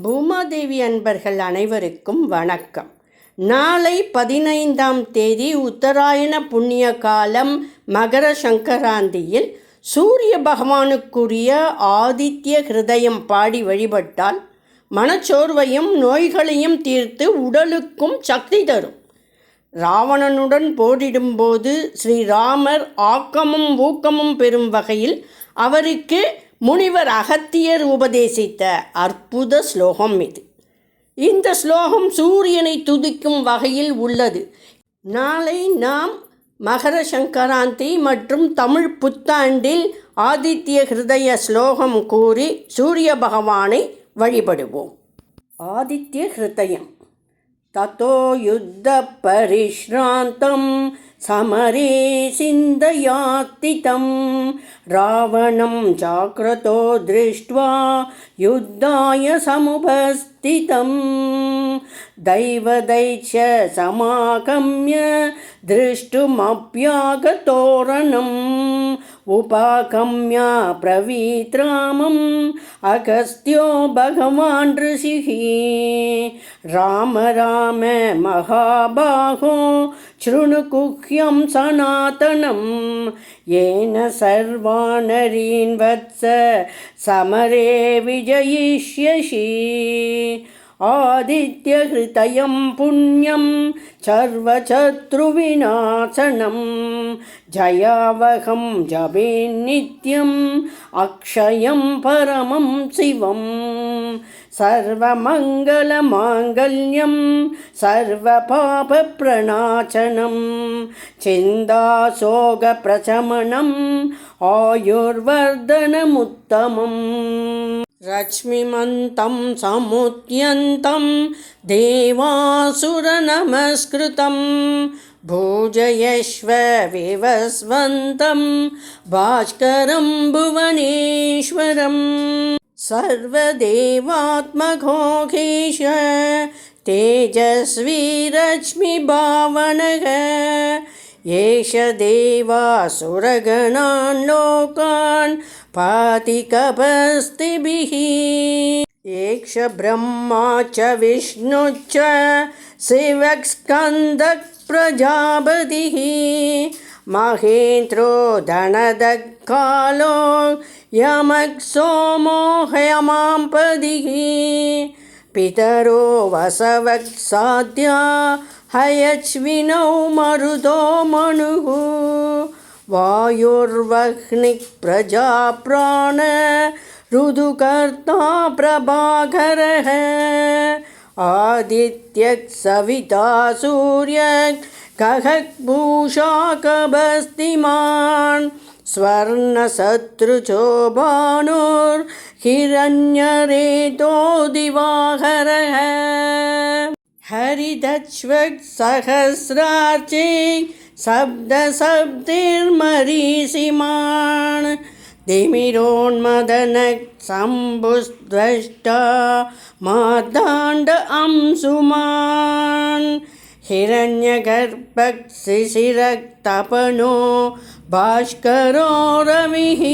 பூமாதேவி அன்பர்கள் அனைவருக்கும் வணக்கம். நாளை பதினைந்தாம் தேதி உத்தராயண புண்ணிய காலம் மகர சங்கராந்தியில் சூரிய பகவானுக்குரிய ஆதித்ய ஹிருதயம் பாடி வழிபட்டால் மனச்சோர்வையும் நோய்களையும் தீர்த்து உடலுக்கும் சக்தி தரும். ராவணனுடன் போரிடும்போது ஸ்ரீராமர் ஆக்கமும் ஊக்கமும் பெறும் வகையில் அவருக்கு முனிவர் அகத்தியர் உபதேசித்த அற்புத ஸ்லோகம் இது. இந்த ஸ்லோகம் சூரியனை துதிக்கும் வகையில் உள்ளது. நாளை நாம் மகர சங்கராந்தி மற்றும் தமிழ் புத்தாண்டில் ஆதித்ய ஹிருதய ஸ்லோகம் கூறி சூரிய பகவானை வழிபடுவோம். ஆதித்ய ஹிருதயம். தத்தோ யுத்த பரிஷ்ராந்தம். समरे चिन्तयात्तितं रावणं जाग्रतो दृष्ट्वा युद्धाय समुपस्थितं दैवदैत्य समागम्य दृष्टुमप्यागतोरणम् उपागम्य प्रवीत्रामम् अगस्त्यो भगवान् ऋषिः राम राम महाबाहो शृणुकुह्यं सनातनं येन सर्वानरीन् वत्स समरे विजयिष्यसि आदित्यहृतयं पुण्यं सर्वशत्रुविनाशनं जयावहं जपे नित्यम् अक्षयं परमं शिवं सर्वमङ्गलमाङ्गल्यं सर्वपापप्रणाशनं चिन्ताशोकप्रशमनम् आयुर्वर्धनमुत्तमम् रश्मिमन्तं समुद्यन्तं देवासुरनमस्कृतं भोजयश्व विवस्वन्तं भास्करं भुवनेश्वरं सर्वदेवात्मघोघेश तेजस्वी रश्मिभावनः एष देवासुरगणान् लोकान् पाति कपस्तिभिः एष ब्रह्मा च विष्णुश्च शिवस्कन्दः प्रजापतिः महेन्द्रो धनदकालो यमः सोमो हयमाम्पदिः पितरो वसवः साध्या हयच्विनौ मरुदो मनुः वायुर्वह्निः प्रजाप्राण ऋदुकर्ता प्रभाकरः। आदित्यः सविता सूर्यः कः पूषा कबस्तिमान् स्वर्णशत्रुचो भानुर्हिरण्यरेतो दिवाकरः हरिदश्वक्सहस्रार्चे शब्दशब्दिर्मरीषिमान् दिमिरोन्मदनः शम्भुस्द्रष्टा मार्दाण्ड अंशुमान् हिरण्यगर्भः शिशिरक्तपनो भास्करो रविः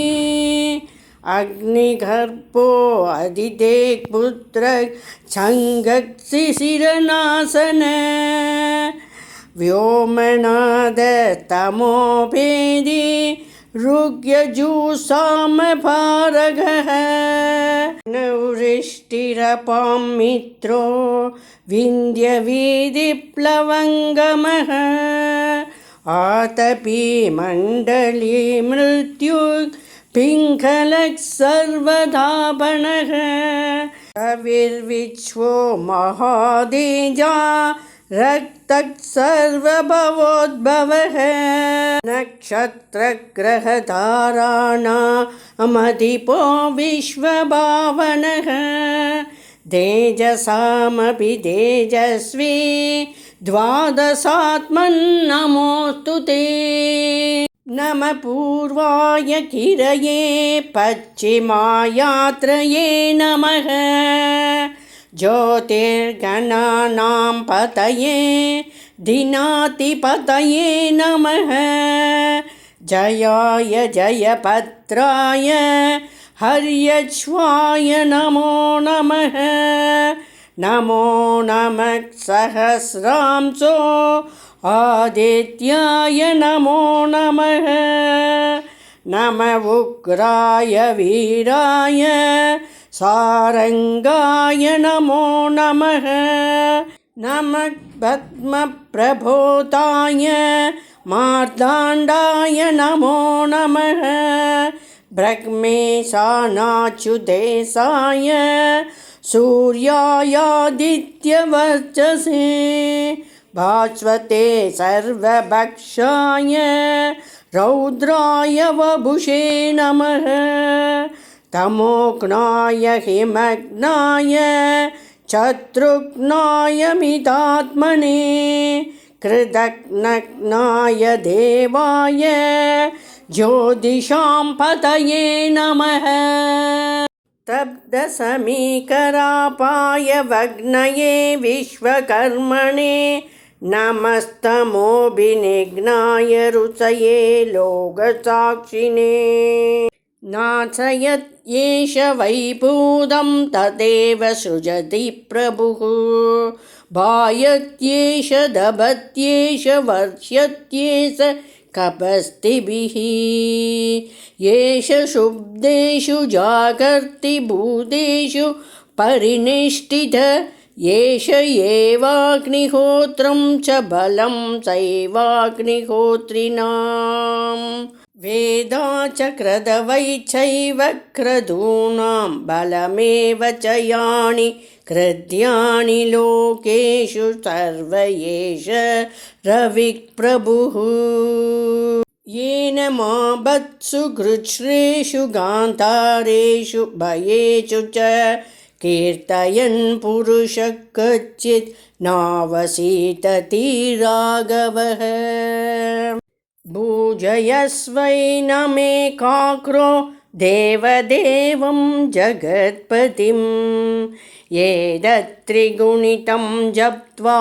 अग्निगर्भो अदिते पुत्र शिशिरनाशन व्योमनाद तमोभेदी ऋग्यजूसामभारगः नौरिष्टिरपां मित्रो विन्द्यवीदिप्लवङ्गमः। आतपी मण्डली मृत्यु पिङ्गलः सर्वधापणः कविर्विश्वो महादेजा रक्तः सर्वभवोद्भवः नक्षत्रग्रहधाराणामधिपो विश्वभावनः। तेजसामपि तेजस्वी द्वादशात्मन्नमोऽस्तु ते नमः पूर्वाय किरये पश्चिमायात्रये नमः। ज्योतिर्गणानां पतये, दिनातिपतये नमः। जयाय जयपत्राय, हर्यश्वाय नमो नमः। नमो नमः सहस्रांसो आदित्याय नमो नमः। नम उग्राय वीराय सारङ्गाय नमो नमः। नमः पद्मप्रभोताय मार्ताण्डाय नमो नमः। ब्रह्मेशानाच्युदेशाय सूर्यायादित्यवर्चसे भास्वते सर्वभक्षाय रौद्राय वभुषे नमः। तमोघ्नाय हिमग्नाय शत्रुघ्नाय मितात्मने कृतघ्नग्नाय देवाय ज्योतिषां पतये नमः। तब्धसमीकरापाय वग्नये विश्वकर्मणे नमस्तमोभिनिघ्नाय रुचये लोकसाक्षिणे। नाशयत् एष वैभूतं तदेव सृजति प्रभुः। भायत्येष दभत्येष वर्ष्यत्येष कपस्तिभिः। एष शुब्देषु जागर्ति भूतेषु परिनिष्ठित एष एवाग्निहोत्रं च बलं चैवाग्निहोत्रिणाम् वेदा च क्रदवै चैव क्रदूनां बलमेव च यानि कृद्यानि लोकेषु सर्व एष रविप्रभुः। येन माबत्सु गृच्छ्रेषु गान्धारेषु भयेषु च कीर्तयन् पुरुषः कच्चित् नावसीतति राघवः भूजयस्वै न मे काक्रो देवदेवं जगत्पतिं एतत्त्रिगुणितं जप्त्वा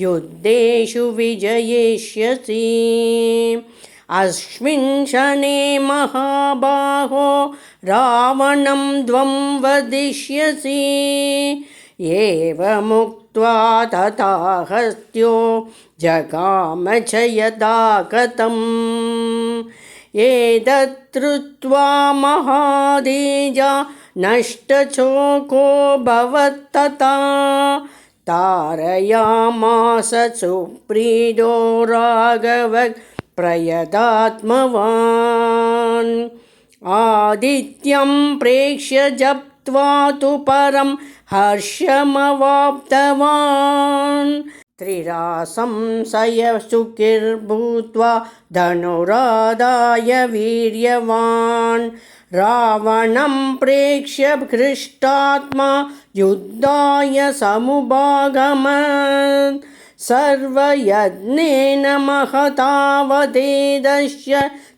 युद्धेषु विजयिष्यसि अस्मिन् क्षणे महाबाहो रावणं द्वं वदिष्यसि। एवमुक्त्वा तथा हस्त्यो जगाम च यदा गतम् एतत्रुत्वा महादेजा नष्टचोको भवत्तथा तारयामास सुप्रीडो राघव प्रयदात्मवान्। आदित्यं प्रेक्ष्य जप्त्वा तु परं हर्षमवाप्तवान् त्रिरासंशय सुखिर्भूत्वा धनुरादाय वीर्यवान्। रावणं प्रेक्ष्य हृष्टात्मा युद्धाय समुपागमत् सर्वयज्ञेन महतावदेदस्य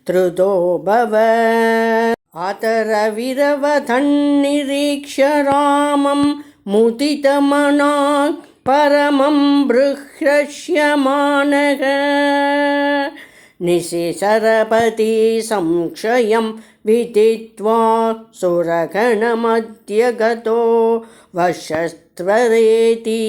त्रुतो भव अतरविरवधन्निरीक्ष्य रामं मुदितमनाक् परमं बृह्रष्यमानः निशिशरपति संक्षयं विदित्वा सुरगणमध्य गतो वशस्त्वरेति